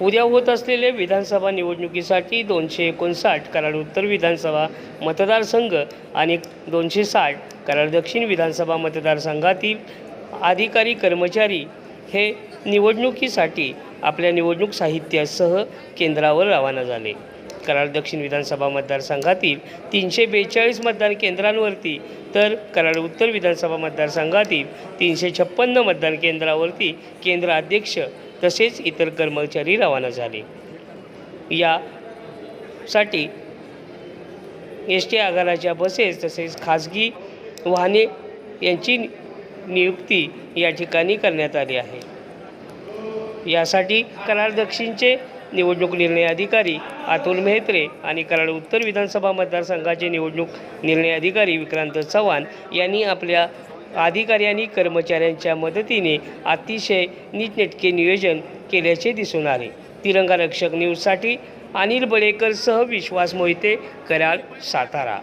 उद्या होत असलेल्या विधानसभा निवडणुकीसाठी दोनशे एकोणसाठ कराड उत्तर विधानसभा मतदारसंघ आणि दोनशे साठ कराड दक्षिण विधानसभा मतदारसंघातील अधिकारी कर्मचारी हे निवडणुकीसाठी आपल्या निवडणूक साहित्यासह केंद्रावर रवाना झाले. कराड दक्षिण विधानसभा मतदारसंघातील तीनशे बेचाळीस मतदान केंद्रांवरती तर कराड उत्तर विधानसभा मतदारसंघातील तीनशे छप्पन्न मतदान केंद्रावरती केंद्र अध्यक्ष तसेच इतर कर्मचारी रवाना झाले. यासाठी एस टी आगाराच्या बसेस तसेच खाजगी वाहने यांची नियुक्ती या ठिकाणी करण्यात आली आहे. यासाठी कराड दक्षिणचे निवडणूक निर्णय अधिकारी अतुल मेहत्रे आणि कराड उत्तर विधानसभा मतदारसंघाचे निवडणूक निर्णय अधिकारी विक्रांत चव्हाण यांनी आपल्या अधिकारी आणि कर्मचाऱ्यांच्या मदतीने अतिशय नीटनेटके नियोजन केल्याचे दिसून आले. तिरंगा रक्षक न्यूजसाठी अनिल बळेकरसह विश्वास मोहिते कराड सातारा.